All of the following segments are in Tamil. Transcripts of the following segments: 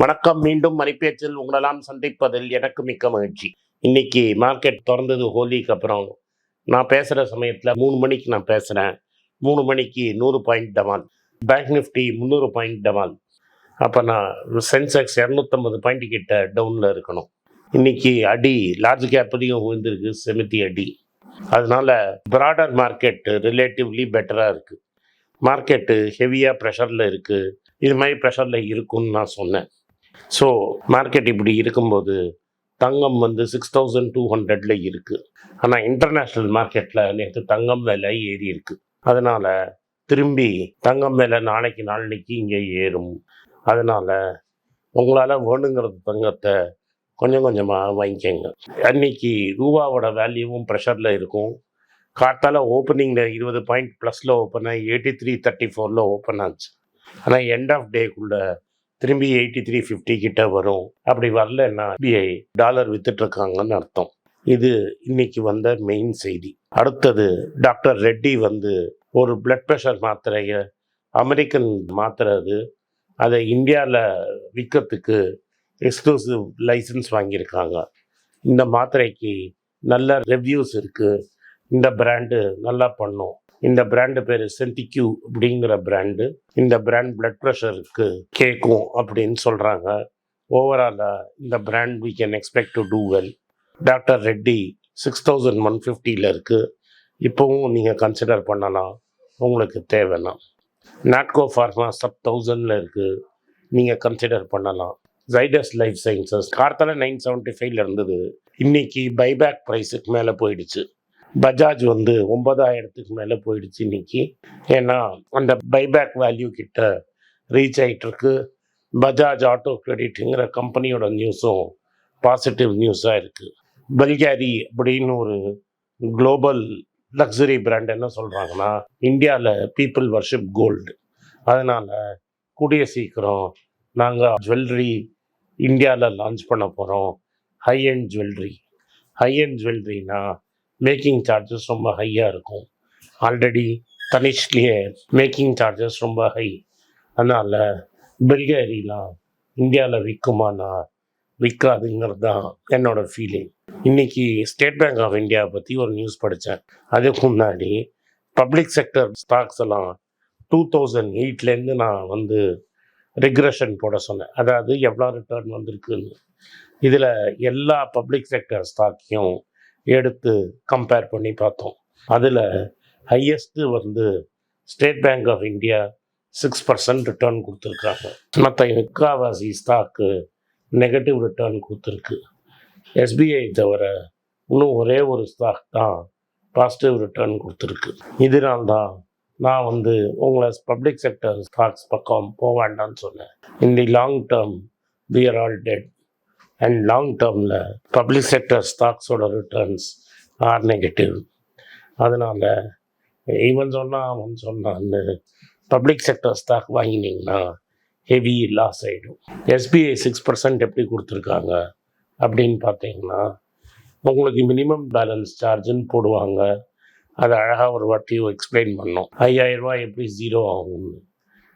வணக்கம் மீண்டும் மணிப்பேச்சில் உங்களெல்லாம் சந்திப்பதில் எனக்கு மிக்க மகிழ்ச்சி. இன்னைக்கு மார்க்கெட் திறந்தது ஹோலிக்கு அப்புறம் நான் பேசுகிற சமயத்தில் மூணு மணிக்கு நான் பேசுகிறேன் மூணு மணிக்கு நூறு பாயிண்ட் டமால் பேங்க் நிஃப்டி முந்நூறு பாயிண்ட் டமால் அப்போ நான் சென்செக்ஸ் இரநூத்தம்பது பாயிண்ட் கிட்ட டவுனில் இருக்கணும். இன்னைக்கு அடி லார்ஜ் கேப்லையும் விழுந்திருக்கு செமித்தி அடி. அதனால ப்ராடர் மார்க்கெட் ரிலேட்டிவ்லி பெட்டராக இருக்குது மார்க்கெட்டு ஹெவியாக ப்ரெஷரில் இருக்குது இது மாதிரி ப்ரெஷரில் இருக்குன்னு நான் சொன்னேன். ஸோ மார்க்கெட் இப்படி இருக்கும்போது தங்கம் வந்து சிக்ஸ் தௌசண்ட் டூ ஹண்ட்ரட்ல இருக்குது ஆனால் இன்டர்நேஷ்னல் மார்க்கெட்டில் நேற்று தங்கம் விலை ஏறி இருக்கு. அதனால் திரும்பி தங்கம் விலை நாளைக்கு நாளைக்கு இங்கே ஏறும். அதனால் உங்களால் வேணுங்கிறது தங்கத்தை கொஞ்சம் கொஞ்சமாக வாங்கிக்கோங்க. அன்னைக்கு ரூபாவோட வேல்யூவும் ப்ரெஷரில் இருக்கும். காத்தால ஓப்பனிங்கில் இருபது பாயிண்ட் ப்ளஸில் ஓப்பன் ஆகி எயிட்டி த்ரீ தேர்ட்டி ஃபோரில் ஓப்பன் ஆச்சு. ஆனால் எண்ட் ஆஃப் டேக்குள்ளே திரும்பி எயிட்டி த்ரீ ஃபிஃப்டி கிட்ட வரும். அப்படி வரலன்னா பிஐ டாலர் வித்துட்ருக்காங்கன்னு அர்த்தம். இது இன்னைக்கு வந்த மெயின் செய்தி. அடுத்தது டாக்டர் ரெட்டி வந்து ஒரு பிளட் ப்ரெஷர் மாத்திரையை அமெரிக்கன் மாத்திரை அது. அதை இந்தியாவில் விற்கிறதுக்கு எக்ஸ்க்ளூசிவ் லைசன்ஸ் வாங்கியிருக்காங்க. இந்த மாத்திரைக்கு நல்ல ரெவ்யூஸ் இருக்குது இந்த பிராண்டு நல்லா பண்ணும். இந்த பிராண்டு பேர் சென்டிக்யூ அப்படிங்கிற பிராண்டு இந்த பிராண்ட் பிளட் ப்ரெஷருக்கு கேட்கும் அப்படின்னு சொல்கிறாங்க ஓவராலாக இந்த brand we can expect to do well doctor Reddy six thousand one ஃபிஃப்டியில் இருக்குது இப்போவும் நீங்கள் கன்சிடர் பண்ணலாம். உங்களுக்கு தேவைன்னா. நாட்கோ ஃபார்மா சப் தௌசண்டில் இருக்குது நீங்கள் கன்சிடர் பண்ணலாம். ஜைடஸ் லைஃப் சயின்சஸ் கார்த்தால நைன் செவன்ட்டி ஃபைவ்ல இருந்தது. இன்னைக்கு பைபேக் ப்ரைஸுக்கு மேலே போயிடுச்சு. பஜாஜ் வந்து ஒன்பதாயிரத்துக்கு மேலே போயிடுச்சு இன்னைக்கு. ஏன்னா அந்த பைபேக் வேல்யூ கிட்ட ரீச் ஆகிட்டுருக்கு பஜாஜ் ஆட்டோ கிரெடிட்டுங்கிற கம்பெனியோட நியூஸும் பாசிட்டிவ் நியூஸாக இருக்குது பல்கேரி அப்படின்னு ஒரு குளோபல் லக்ஸரி பிராண்ட் என்ன சொல்கிறாங்கன்னா இந்தியாவில் பீப்புள் வர்ஷிப் கோல்டு அதனால் கூடிய சீக்கிரம் நாங்கள் ஜுவல்லரி இந்தியாவில் லான்ச் பண்ண போகிறோம் high end jewellery high end ஜுவல்லரினா making charges ரொம்ப ஹையாக இருக்கும். ஆல்ரெடி தனிஷ்லேயே மேக்கிங் சார்ஜஸ் ரொம்ப ஹை அதனால் பில்கேரிலாம் இந்தியாவில் விற்குமானா விற்காதுங்கிறது தான் என்னோட ஃபீலிங் இன்றைக்கி ஸ்டேட் பேங்க் ஆஃப் இந்தியாவை பற்றி ஒரு நியூஸ் படித்தேன் அதுக்கு முன்னாடி பப்ளிக் செக்டர் ஸ்டாக்ஸ் எல்லாம் டூ தௌசண்ட் எயிட்லேருந்து நான் வந்து ரிக்ரெஷன் போட சொன்னேன். அதாவது எவ்வளோ ரிட்டர்ன் வந்திருக்குன்னு. இதில் எல்லா பப்ளிக் செக்டர் ஸ்டாக்கையும் எடுத்து கம்பேர் பண்ணி பார்த்தோம். அதில் ஹையஸ்ட்டு வந்து State Bank of India six percent return கொடுத்துருக்காங்க. மற்ற முக்காவாசி ஸ்டாக்கு நெகட்டிவ் ரிட்டர்ன் கொடுத்துருக்கு. எஸ்பிஐ தவிர இன்னும் ஒரே ஒரு ஸ்டாக் தான் பாசிட்டிவ் ரிட்டர்ன் கொடுத்துருக்கு. இதனால்தான் நான் வந்து உங்களை பப்ளிக் செக்டர் ஸ்டாக்ஸ் பக்கம் போக வேண்டாம்னு சொன்னேன். In the long term we are all dead and long டேர்மில் பப்ளிக் செக்டர் ஸ்டாக்ஸோட ரிட்டர்ன்ஸ் ஆர் நெகட்டிவ் அதனால் இவன் சொன்னான் அவன் சொன்னான்னு பப்ளிக் செக்டர் ஸ்டாக் வாங்கினீங்கன்னா ஹெவி லாஸ் ஆகிடும் எஸ்பிஐ சிக்ஸ் பர்சன்ட் எப்படி கொடுத்துருக்காங்க அப்படின்னு பார்த்தீங்கன்னா உங்களுக்கு மினிமம் பேலன்ஸ் சார்ஜுன்னு போடுவாங்க. அதை அழகாக ஒரு வாட்டி எக்ஸ்பிளைன் பண்ணோம். ஐயாயிரம் ரூபாய் எப்படி ஜீரோ ஆகும்னு.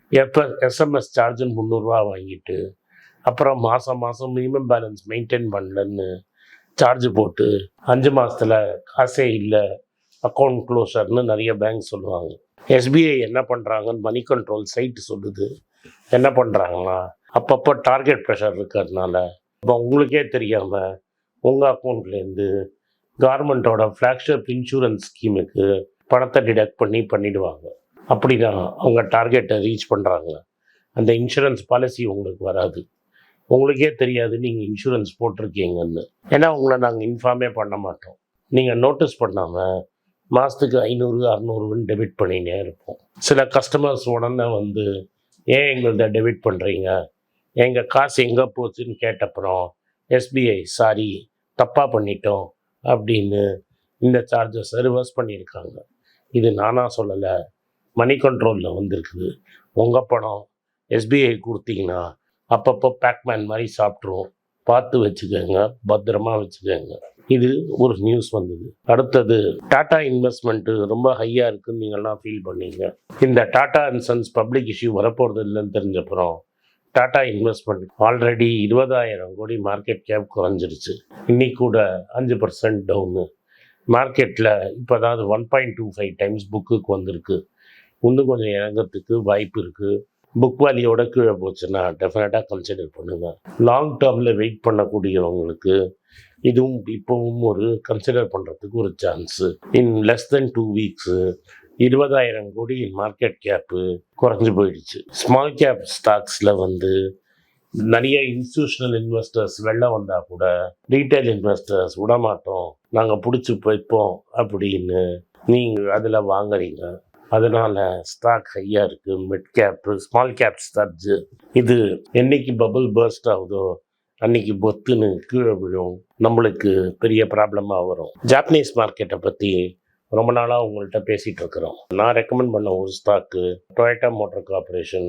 எப்போ எஸ்எம்எஸ் சார்ஜுன்னு முந்நூறுரூவா வாங்கிட்டு அப்புறம் மாதம் மாதம் மினிமம் பேலன்ஸ் மெயின்டைன் பண்ணலன்னு சார்ஜ் போட்டு அஞ்சு மாதத்தில் காசே இல்லை அக்கௌண்ட் க்ளோஸர்னு நிறைய பேங்க் சொல்லுவாங்க. எஸ்பிஐ என்ன பண்ணுறாங்கன்னு மணி கண்ட்ரோல் சைட்டு சொல்லுது. என்ன பண்ணுறாங்கன்னா அப்பப்போ டார்கெட் ப்ரெஷர் இருக்கிறதுனால இப்போ உங்களுக்கே தெரியாமல் உங்கள் அக்கௌண்ட்லேருந்து கார்மெண்ட்டோட ஃப்ளாக்ஷிப் இன்சூரன்ஸ் ஸ்கீமுக்கு பணத்தை டிடக்ட் பண்ணி பண்ணிடுவாங்க. அப்படி தான் அவங்க டார்கெட்டை ரீச் பண்ணுறாங்க அந்த இன்சூரன்ஸ் பாலிசி உங்களுக்கு வராது. உங்களுக்கே தெரியாது நீங்கள் இன்சூரன்ஸ் போட்டிருக்கீங்கன்னு. ஏன்னா உங்களை நாங்கள் இன்ஃபார்மே பண்ண மாட்டோம். நீங்கள் நோட்டீஸ் பண்ணாமல் மாதத்துக்கு ஐநூறு அறநூறுன்னு டெபிட் பண்ணினே இருப்போம். சில கஸ்டமர்ஸ் உடனே வந்து ஏன் எங்கள்கிட்ட டெபிட் பண்ணுறீங்க எங்கள் காசு எங்கே போச்சுன்னு கேட்டப்புறம் எஸ்பிஐ சாரி தப்பாக பண்ணிட்டோம் அப்படின்னு இந்த சார்ஜஸை ரிவர்ஸ் பண்ணியிருக்காங்க. இது நானாக சொல்லலை. மணி கண்ட்ரோலில் வந்திருக்குது. உங்கள் பணம் எஸ்பிஐ கொடுத்தீங்கன்னா அப்பப்போ பேக்மேன் மாதிரி சாப்பிட்ருவோம் பார்த்து வச்சுக்கோங்க பத்திரமா வச்சுக்கோங்க. இது ஒரு நியூஸ் வந்தது. அடுத்தது டாடா இன்வெஸ்ட்மெண்ட்டு ரொம்ப ஹையாக இருக்குன்னு நீங்கள்லாம் ஃபீல் பண்ணீங்க. இந்த Tata and Sons public issue வரப்போகிறது இல்லைன்னு தெரிஞ்சப்புறம் டாடா இன்வெஸ்ட்மெண்ட் ஆல்ரெடி இருபதாயிரம் கோடி மார்க்கெட் கேப் குறைஞ்சிருச்சு. இன்னைக்கு கூட அஞ்சு பர்சன்ட் டவுனு மார்க்கெட்டில் இப்போ அதாவது one point two five times புக்குக்கு வந்திருக்கு. இன்னும் கொஞ்சம் இறங்கிறதுக்கு வாய்ப்பு இருக்குது புக் வேல்யூவோட கீழே போச்சுன்னா டெஃபினட்டாக கன்சிடர் பண்ணுங்கள் லாங் டேர்மில் வெயிட் பண்ணக்கூடியவங்களுக்கு இதுவும் இப்போவும் ஒரு கன்சிடர் பண்ணுறதுக்கு ஒரு chance in less than two weeks இருபதாயிரம் கோடி மார்க்கெட் கேப்பு குறைஞ்சி போயிடுச்சு. ஸ்மால் கேப் ஸ்டாக்ஸில் வந்து நிறைய இன்ஸ்டியூஷனல் இன்வெஸ்டர்ஸ் வெளில வந்தால் கூட ரீட்டைல் இன்வெஸ்டர்ஸ் விடமாட்டோம். நாங்கள் பிடிச்சி போய்ப்போம் அப்படின்னு நீங்கள் அதில் வாங்குறீங்க. அதனால் ஸ்டாக் ஹையாக இருக்குது mid cap small cap stocks இது என்னைக்கு பபுள் பர்ஸ்ட் ஆகுதோ அன்னைக்கு பொத்துன்னு கீழே விழும். நம்மளுக்கு பெரிய ப்ராப்ளமாக வரும். ஜாப்பனீஸ் மார்க்கெட்டை பற்றி ரொம்ப நாளாக உங்கள்கிட்ட பேசிகிட்டு இருக்கிறோம். நான் ரெக்கமெண்ட் பண்ண ஒரு stock Toyota motor corporation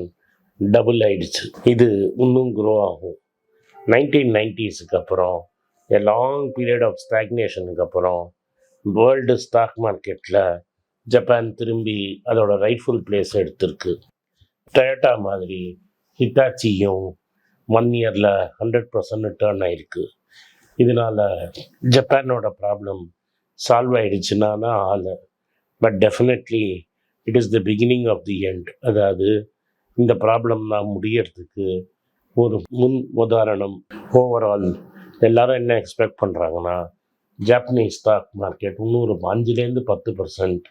double ஆயிடுச்சு. இது இன்னும் க்ரோ ஆகும். நைன்டீன் நைன்டிஸுக்கு அப்புறம் எ லாங் பீரியட் ஆஃப் ஸ்டாக்னேஷனுக்கு அப்புறம் வேர்ல்டு ஸ்டாக் மார்க்கெட்டில் ஜப்பான் திரும்பி அதோட ரைட்ஃபுல் பிளேஸ் எடுத்திருக்கு. டொயோட்டா மாதிரி ஹிட்டாச்சியும் ஒன் இயரில் ஹண்ட்ரட் பர்சன்ட் டேர்ன் ஆயிருக்கு. இதனால் ஜப்பானோட ப்ராப்ளம் சால்வ் ஆயிடுச்சுன்னா ஆள். But definitely it is the beginning of the end அதாவது இந்த ப்ராப்ளம்லாம் முடியறதுக்கு ஒரு முன் உதாரணம். ஓவரால் எல்லாரும் என்ன எக்ஸ்பெக்ட் பண்ணுறாங்கன்னா ஜாப்பனீஸ் ஸ்டாக் மார்க்கெட் இன்னொரு அஞ்சுலேருந்து பத்து பர்சன்ட்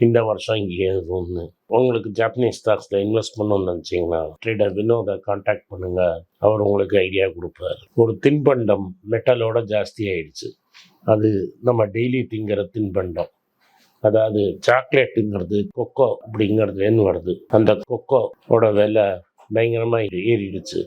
இந்த வருஷம் இங்கே ஏறும்னு உங்களுக்கு ஜாப்பனீஸ் ஸ்டாக்ஸில் இன்வெஸ்ட் பண்ணணும்னு நினச்சிங்கன்னா ட்ரேடர் வினோதை காண்டாக்ட் பண்ணுங்கள் அவர் உங்களுக்கு ஐடியா கொடுப்பார். ஒரு தின்பண்டம் மெட்டலோட ஜாஸ்தி ஆயிடுச்சு. அது நம்ம டெய்லி திங்கிற தின்பண்டம். அதாவது சாக்லேட்டுங்கிறது கொக்கோ அப்படிங்கிறதுலேருந்து வருது. அந்த கொக்கோவோட விலை பயங்கரமாக ஏறிடுச்சு.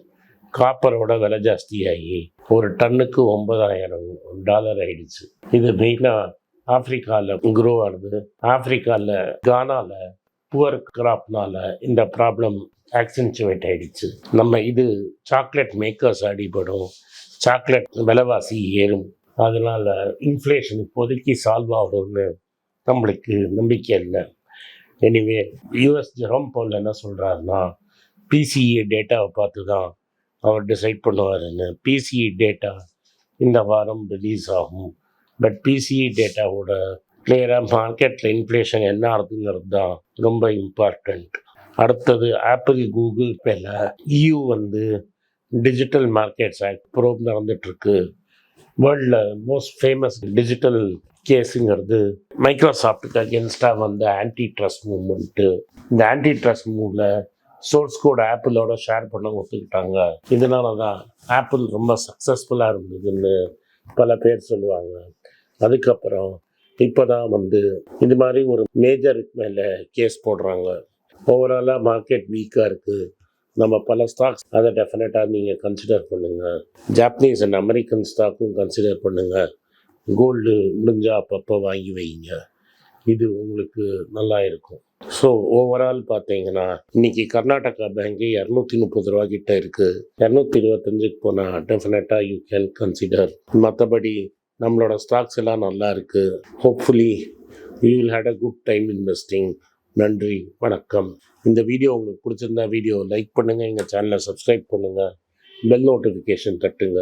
காப்பரோட விலை ஜாஸ்தியாகி ஒரு டன்னுக்கு ஒன்பதாயிரம் டாலர் ஆயிடுச்சு. இது மெயினாக ஆப்ரிக்காவில் க்ரோ ஆகுது ஆப்ரிக்காவில் கானாவில் புவர் கிராப்னால இந்த ப்ராப்ளம் ஆக்சென்ச்சுவேட் ஆகிடுச்சு நம்ம இது சாக்லேட் மேக்கர்ஸ் அடிபடும் சாக்லேட் விலைவாசி ஏறும். அதனால் இன்ஃப்ளேஷன் இப்போதைக்கு சால்வ் ஆகும்னு நம்மளுக்கு நம்பிக்கை இல்லை. எனிவே யூஎஸ் ஜெரோம் போல் என்ன சொல்கிறாருன்னா பிசிஇ டேட்டாவை பார்த்து தான் அவர் டிசைட் பண்ணுவாருன்னு. பிசிஇ டேட்டா இந்த வாரம் ரிலீஸ் ஆகும். பட் பிசிஇ டேட்டாவோட கிளியராக மார்க்கெட்டில் இன்ஃப்ளேஷன் என்ன ஆகுதுங்கிறது தான் ரொம்ப இம்பார்ட்டண்ட் அடுத்தது ஆப்பிள் கூகுள் பேல இயூ வந்து டிஜிட்டல் மார்க்கெட்ஸ் ஆக்ட் ப்ரோப் நடந்துட்டுருக்கு. வேர்ல்டில் மோஸ்ட் ஃபேமஸ் டிஜிட்டல் கேஸுங்கிறது மைக்ரோசாஃப்ட்டுக்கு அகேன்ஸ்டாக வந்த ஆன்டி ட்ரஸ்ட் மூவ்மெண்ட்டு இந்த ஆன்டி ட்ரஸ்ட் மூவில் சோர்ஸ் கோட் ஆப்பிளோட ஷேர் பண்ண ஒத்துக்கிட்டாங்க. இதனால தான் ஆப்பிள் ரொம்ப சக்ஸஸ்ஃபுல்லாக இருந்ததுன்னு பல பேர் சொல்லுவாங்க. அதுக்கப்புறம் இப்போ தான் வந்து இது மாதிரி ஒரு மேஜர் மேலே கேஸ் போடுறாங்க. ஓவராலாக மார்க்கெட் வீக்காக இருக்குது நம்ம பல ஸ்டாக்ஸ் அதை டெஃபினட்டாக நீங்கள் கன்சிடர் பண்ணுங்கள் ஜாப்பனீஸ் அண்ட் அமெரிக்கன் ஸ்டாக்கும் கன்சிடர் பண்ணுங்கள் கோல்டு முடிஞ்சால் அப்பப்போ வாங்கி வைங்க. இது உங்களுக்கு நல்லா இருக்கும். ஸோ ஓவரால் பார்த்தீங்கன்னா இன்னைக்கு கர்நாடகா பேங்க்கு இரநூத்தி முப்பது ரூபா கிட்ட இருக்குது இரநூத்தி இருபத்தஞ்சுக்கு போனால் டெஃபினட்டாக யூ கேன் கன்சிடர் மற்றபடி நம்மளோட ஸ்டாக்ஸ் எல்லாம் நல்லா இருக்குது hopefully you will had a good time investing நன்றி வணக்கம். இந்த வீடியோ உங்களுக்கு பிடிச்சிருந்தா வீடியோ லைக் பண்ணுங்கள் எங்கள் சேனலை சப்ஸ்கிரைப் பண்ணுங்கள் பெல் நோட்டிஃபிகேஷன் தட்டுங்க.